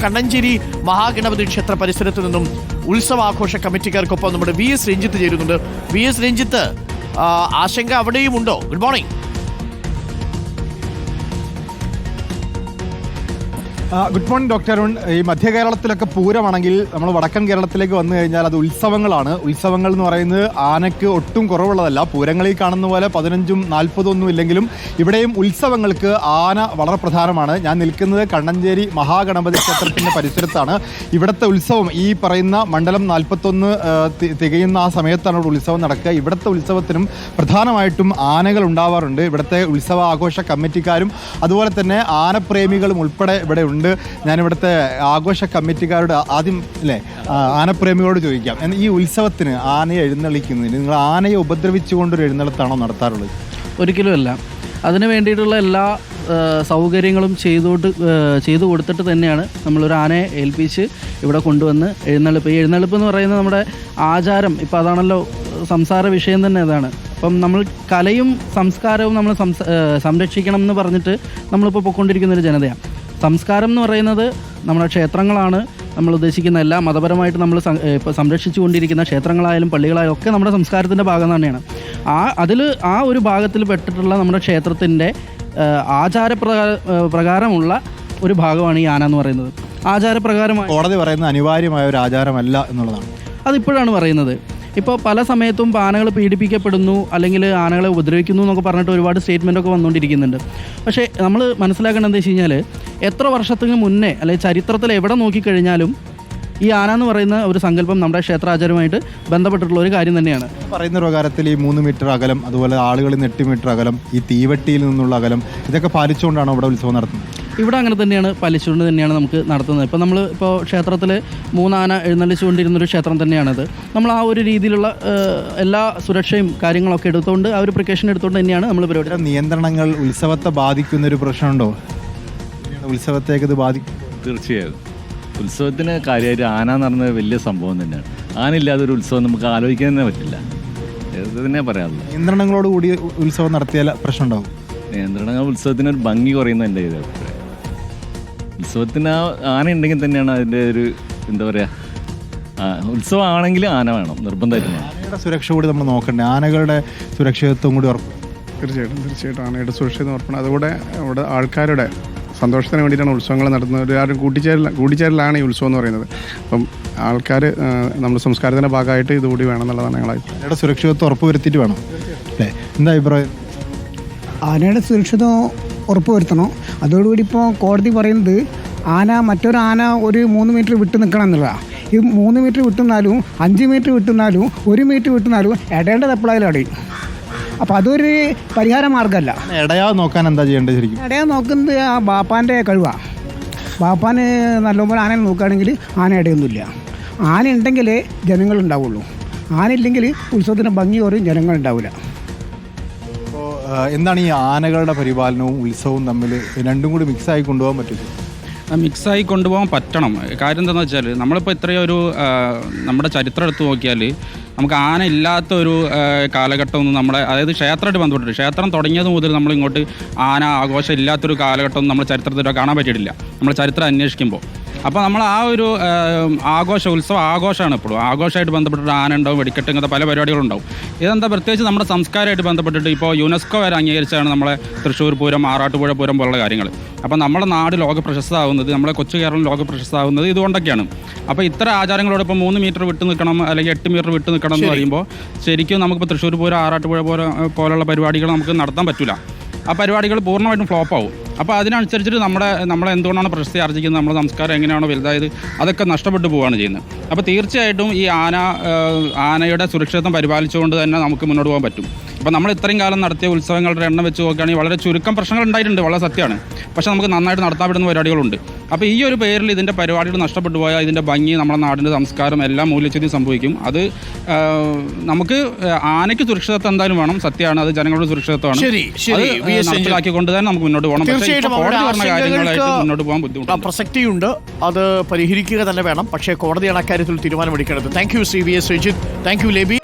കണ്ണഞ്ചേരി മഹാഗണപതി ക്ഷേത്ര പരിസരത്ത് നിന്നും ഉത്സവാഘോഷ കമ്മിറ്റിക്കാർക്കൊപ്പം നമ്മുടെ വി എസ് രഞ്ജിത്ത് ചേരുന്നുണ്ട്. വി എസ് രഞ്ജിത്ത് ആശങ്ക അവിടെയും ഉണ്ടോ good morning. Good morning doctor Arun. ഈ മധ്യ കേരളത്തിലൊക്കെ പൂരമാണെങ്കിൽ നമ്മൾ വടക്കൻ കേരളത്തിലേക്ക് വന്നു കഴിഞ്ഞാൽ അത് ഉത്സവങ്ങളാണ്. ഉത്സവങ്ങൾ എന്ന് പറയുന്നത് ആനയ്ക്ക് ഒട്ടും കുറവുള്ളതല്ല. പൂരങ്ങളിൽ കാണുന്ന പോലെ പതിനഞ്ചും നാൽപ്പതും ഒന്നും ഇല്ലെങ്കിലും ഇവിടെയും ഉത്സവങ്ങൾക്ക് ആന വളരെ പ്രധാനമാണ്. ഞാൻ നിൽക്കുന്നത് കണ്ണഞ്ചേരി മഹാഗണപതി ക്ഷേത്രത്തിന്റെ പരിസരത്താണ്. ഇവിടുത്തെ ഉത്സവം ഈ പറയുന്ന മണ്ഡലം നാൽപ്പത്തൊന്ന് തികയുന്ന ആ സമയത്താണ് ഇവിടെ ഉത്സവം നടക്കുക. ഇവിടുത്തെ ഉത്സവത്തിനും പ്രധാനമായിട്ടും ആനകൾ ഉണ്ടാവാറുണ്ട്. ഇവിടുത്തെ ഉത്സവ ആഘോഷ കമ്മിറ്റിക്കാരും അതുപോലെ തന്നെ ആനപ്രേമികളും ഉൾപ്പെടെ ഇവിടെ ഉണ്ട്. ഞാനിവിടുത്തെ ആഘോഷ കമ്മിറ്റിക്കാരോട് ആദ്യം അല്ലേ ആനപ്രേമികളോട് ചോദിക്കാം. ഈ ഉത്സവത്തിന് ആനയെ എഴുന്നള്ളിക്കുന്നതിന് നിങ്ങൾ ആനയെ ഉപദ്രവിച്ചുകൊണ്ടൊരു എഴുന്നള്ളത്താണോ നടത്താറുള്ളത്? ഒരിക്കലുമല്ല അതിന് വേണ്ടിയിട്ടുള്ള എല്ലാ സൗകര്യങ്ങളും ചെയ്തോട്ട് ചെയ്തു കൊടുത്തിട്ട് തന്നെയാണ് നമ്മളൊരു ആനയെ ഏൽപ്പിച്ച് ഇവിടെ കൊണ്ടുവന്ന് എഴുന്നള്ളിപ്പ്. ഈ എഴുന്നള്ളിപ്പ് എന്ന് പറയുന്നത് നമ്മുടെ ആചാരം ഇപ്പം അതാണല്ലോ സംസാര വിഷയം തന്നെ അതാണ്. അപ്പം നമ്മൾ കലയും സംസ്കാരവും നമ്മൾ സംരക്ഷിക്കണം എന്ന് പറഞ്ഞിട്ട് നമ്മളിപ്പോൾ പൊയ്ക്കൊണ്ടിരിക്കുന്ന ഒരു ജനതയാണ്. സംസ്കാരം എന്ന് പറയുന്നത് നമ്മുടെ ക്ഷേത്രങ്ങളാണ്. നമ്മൾ ഉദ്ദേശിക്കുന്ന എല്ലാ മതപരമായിട്ട് നമ്മൾ ഇപ്പോൾ സംരക്ഷിച്ചുകൊണ്ടിരിക്കുന്ന ക്ഷേത്രങ്ങളായാലും പള്ളികളായാലും ഒക്കെ നമ്മുടെ സംസ്കാരത്തിന്റെ ഭാഗം തന്നെയാണ്. ആ അതിൽ ആ ഒരു ഭാഗത്തിൽ പെട്ടിട്ടുള്ള നമ്മുടെ ക്ഷേത്രത്തിന്റെ ആചാരപ്രകാ പ്രകാരമുള്ള ഒരു ഭാഗമാണ് ഈ ആന എന്ന് പറയുന്നത്. ആചാരപ്രകാരമായി കോടതി പറയുന്ന അനിവാര്യമായ ഒരു ആചാരമല്ല എന്നുള്ളതാണ്. അതിപ്പോഴാണ് പറയുന്നത്. ഇപ്പോൾ പല സമയത്തും ആനകൾ പീഡിപ്പിക്കപ്പെടുന്നു അല്ലെങ്കിൽ ആനകളെ ഉപദ്രവിക്കുന്നു എന്നൊക്കെ പറഞ്ഞിട്ട് ഒരുപാട് സ്റ്റേറ്റ്മെന്റ് ഒക്കെ വന്നുകൊണ്ടിരിക്കുന്നുണ്ട്. പക്ഷേ നമ്മൾ മനസ്സിലാക്കേണ്ടത് എന്താ വെച്ച് കഴിഞ്ഞാൽ എത്ര വർഷത്തിന് മുന്നേ അല്ലെങ്കിൽ ചരിത്രത്തിൽ എവിടെ നോക്കിക്കഴിഞ്ഞാലും ഈ ആന എന്ന് പറയുന്ന ഒരു സങ്കല്പം നമ്മുടെ ക്ഷേത്രാചാരമായിട്ട് ബന്ധപ്പെട്ടിട്ടുള്ള ഒരു കാര്യം തന്നെയാണ്. പറയുന്ന പ്രകാരത്തിൽ ഈ മൂന്ന് മീറ്റർ അകലം അതുപോലെ ആളുകളിൽ നിന്ന് എട്ട് മീറ്റർ അകലം ഈ തീവട്ടിയിൽ നിന്നുള്ള അകലം ഇതൊക്കെ പാലിച്ചുകൊണ്ടാണ് അവിടെ ഉത്സവം നടത്തുന്നത്? ഇവിടെ അങ്ങനെ തന്നെയാണ് പാലിച്ചുകൊണ്ട് തന്നെയാണ് നമുക്ക് നടത്തുന്നത്. ഇപ്പോൾ നമ്മൾ ഇപ്പോൾ ക്ഷേത്രത്തിൽ മൂന്നാന എഴുന്നള്ളിച്ചുകൊണ്ടിരുന്നൊരു ക്ഷേത്രം തന്നെയാണത്. നമ്മൾ ആ ഒരു രീതിയിലുള്ള എല്ലാ സുരക്ഷയും കാര്യങ്ങളൊക്കെ എടുത്തുകൊണ്ട് ആ ഒരു പ്രിക്കോഷൻ എടുത്തുകൊണ്ട് തന്നെയാണ് നമ്മൾ പരിപാടി നിയന്ത്രണങ്ങൾ ഉത്സവത്തെ ബാധിക്കുന്ന ഒരു പ്രശ്നമുണ്ടോ ഉത്സവത്തേക്ക് ഇത് ബാധിക്കും തീർച്ചയായും. ഉത്സവത്തിന് കാര്യമായിട്ട് ആന എന്ന് പറഞ്ഞ വലിയ സംഭവം തന്നെയാണ്. ആന ഇല്ലാതെ ഒരു ഉത്സവം നമുക്ക് ആലോചിക്കാൻ തന്നെ പറ്റില്ല. തന്നെ പറയാനുള്ളത് നിയന്ത്രണങ്ങളോട് കൂടി ഉത്സവം നടത്തിയാൽ പ്രശ്നമുണ്ടാവും? നിയന്ത്രണങ്ങൾ ഉത്സവത്തിന് ഒരു ഭംഗി കുറയുന്ന എന്റെ ഇത് അഭിപ്രായം. ഉത്സവത്തിന് ആ ആന ഉണ്ടെങ്കിൽ തന്നെയാണ് അതിന്റെ ഒരു എന്താ പറയുക ഉത്സവം ഉത്സവമാണെങ്കിൽ ആന വേണം നിർബന്ധമായിട്ടും വേണം. ആനയുടെ സുരക്ഷ കൂടി നമ്മൾ നോക്കണ്ടേ? ആനകളുടെ സുരക്ഷിതത്വം കൂടി ഉറപ്പ് തീർച്ചയായിട്ടും തീർച്ചയായിട്ടും ആനയുടെ സുരക്ഷിതം ഉറപ്പാണ്. അതുകൂടെ അവിടെ ആൾക്കാരുടെ സന്തോഷത്തിന് വേണ്ടിയിട്ടാണ് ഉത്സവങ്ങൾ നടത്തുന്നത്. ഒരു ആരും കൂട്ടിച്ചേരൽ കൂടിച്ചേരലാണ് ഈ ഉത്സവം എന്ന് പറയുന്നത്. അപ്പം ആൾക്കാർ നമ്മുടെ സംസ്കാരത്തിന്റെ ഭാഗമായിട്ട് ഇതുകൂടി വേണം എന്നുള്ളതാണ് ഞങ്ങൾ. ആനയുടെ സുരക്ഷിതത്വം ഉറപ്പ് വരുത്തിയിട്ട് വേണം. അല്ലേ? എന്താ അഭിപ്രായം? ആനയുടെ സുരക്ഷിതം ഉറപ്പുവരുത്തണം. അതോടുകൂടി ഇപ്പോൾ കോടതി പറയുന്നത് ആന മറ്റൊരു ആന ഒരു മൂന്ന് മീറ്റർ വിട്ട് നിൽക്കണം എന്നുള്ളതാണ് ഈ മൂന്ന് മീറ്റർ വിട്ടുന്നാലും അഞ്ച് മീറ്റർ വിട്ടുന്നാലും ഒരു മീറ്റർ വിട്ടുന്നാലും ഇടേണ്ടത് എപ്പോഴായാലും അടയും അപ്പം അതൊരു പരിഹാര മാർഗമല്ല ഇടയാ നോക്കാൻ എന്താ ചെയ്യേണ്ടത് ശരിക്കും? ഇടയാ നോക്കുന്നത് ആ ബാപ്പാന്റെ കഴിവാണ് ബാപ്പാന് നല്ലപോലെ ആനയെ നോക്കുകയാണെങ്കിൽ ആന ഇടയൊന്നുമില്ല. ആന ഉണ്ടെങ്കിലേ ജനങ്ങളുണ്ടാവുള്ളൂ. ആനയില്ലെങ്കിൽ ആന ഇല്ലെങ്കിൽ ഉത്സവത്തിന് ഭംഗി കുറയും അപ്പോൾ എന്താണ് ഈ ആനകളുടെ പരിപാലനവും ഉത്സവവും തമ്മിൽ രണ്ടും കൂടി മിക്സായി കൊണ്ടുപോകാൻ പറ്റും? മിക്സായി കൊണ്ടുപോകാൻ പറ്റണം. കാര്യം എന്താണെന്ന് വെച്ചാൽ നമ്മളിപ്പോൾ ഇത്രയും ഒരു നമ്മുടെ ചരിത്രം എടുത്ത് നോക്കിയാൽ നമുക്ക് ആന ഇല്ലാത്ത ഒരു കാലഘട്ടമൊന്നും നമ്മുടെ അതായത് ക്ഷേത്രമായിട്ട് ബന്ധപ്പെട്ടിട്ട് ക്ഷേത്രം തുടങ്ങിയത് മുതൽ നമ്മൾ ഇങ്ങോട്ട് ആന ആഘോഷം ഇല്ലാത്തൊരു കാലഘട്ടമൊന്നും നമ്മൾ ചരിത്രത്തിൽ കാണാൻ പറ്റിയിട്ടില്ല. നമ്മൾ ചരിത്രം അന്വേഷിക്കുമ്പോൾ അപ്പോൾ നമ്മൾ ആ ഒരു ആഘോഷ ഉത്സവം ആഘോഷമാണ് എപ്പോഴും ആഘോഷമായിട്ട് ബന്ധപ്പെട്ടിട്ട് ആന ഉണ്ടാവും വെടിക്കെട്ട് ഇങ്ങനത്തെ പല പരിപാടികളുണ്ടാവും. ഇതെന്താ പ്രത്യേകിച്ച് നമ്മുടെ സംസ്കാരമായിട്ട് ബന്ധപ്പെട്ടിട്ട് ഇപ്പോൾ യുനെസ്കോ വരെ അംഗീകരിച്ചാണ് നമ്മളെ തൃശ്ശൂർ പൂരം ആറാട്ടുപുഴ പൂരം പോലുള്ള കാര്യങ്ങൾ അപ്പോൾ നമ്മുടെ നാട് ലോക പ്രശസ്തമാകുന്നത് നമ്മളെ കൊച്ചു കേരളം ലോക പ്രശസ്തമാകുന്നത് ഇതുകൊണ്ടൊക്കെയാണ്. അപ്പോൾ ഇത്ര ആചാരങ്ങളോട് ഇപ്പോൾ മൂന്ന് മീറ്റർ വിട്ട് നിൽക്കണം അല്ലെങ്കിൽ എട്ട് മീറ്റർ വിട്ട് നിൽക്കണം എന്ന് പറയുമ്പോൾ ശരിക്കും നമുക്കിപ്പോൾ തൃശ്ശൂർ പൂരം ആറാട്ടുപുഴ പോലെ പോലുള്ള പരിപാടികൾ നമുക്ക് നടത്താൻ പറ്റില്ല ആ പരിപാടികൾ പൂർണമായിട്ടും ഫ്ലോപ്പ് ആവും അപ്പോൾ അതിനനുസരിച്ചിട്ട് നമ്മുടെ നമ്മളെ എന്തുകൊണ്ടാണ് പ്രശസ്തി ആർജിക്കുന്നത് നമ്മുടെ സംസ്കാരം എങ്ങനെയാണോ വലുതായത് അതൊക്കെ നഷ്ടപ്പെട്ടു പോവുകയാണ് ചെയ്യുന്നത്. അപ്പോൾ തീർച്ചയായിട്ടും ഈ ആന ആനയുടെ സുരക്ഷിതത്വം പരിപാലിച്ചുകൊണ്ട് തന്നെ നമുക്ക് മുന്നോട്ട് പോകാൻ പറ്റും. അപ്പോൾ നമ്മൾ ഇത്രയും കാലം നടത്തിയ ഉത്സവങ്ങളുടെ എണ്ണം വെച്ച് നോക്കുകയാണെങ്കിൽ വളരെ ചുരുക്കം പ്രശ്നങ്ങൾ ഉണ്ടായിട്ടുണ്ട് വളരെ സത്യമാണ്. പക്ഷേ നമുക്ക് നന്നായിട്ട് നടത്താൻ പറ്റുന്ന പരിപാടികളുണ്ട്. അപ്പോൾ ഈ ഒരു പേരിൽ ഇതിന്റെ പരിപാടികൾ നഷ്ടപ്പെട്ടു പോയാൽ ഇതിന്റെ ഭംഗി നമ്മുടെ നാടിന്റെ സംസ്കാരം എല്ലാം മൂല്യച്യുതി സംഭവിക്കും. അത് നമുക്ക് ആനയ്ക്ക് സുരക്ഷിതത്വം എന്തായാലും വേണം. സത്യമാണ് അത് ജനങ്ങളുടെ സുരക്ഷിതത്വമാണ്. അത് നടപ്പിലാക്കിക്കൊണ്ട് തന്നെ നമുക്ക് മുന്നോട്ട് പോകണം. പക്ഷേ തീർച്ചയായിട്ടും ഇപ്പോൾ കോടതി അവരുടെ പറഞ്ഞ കാര്യങ്ങളായിട്ട് മുന്നോട്ട് പോകാൻ ആ, ബുദ്ധിമുട്ടുണ്ട് പ്രസക്തിയുണ്ട്. അത് പരിഹരിക്കുക തന്നെ വേണം. പക്ഷേ കോടതിയാണ് അക്കാര്യത്തിൽ തീരുമാനമെടുക്കേണ്ടത്. Thank you C V S Sreejith thank you ലേബി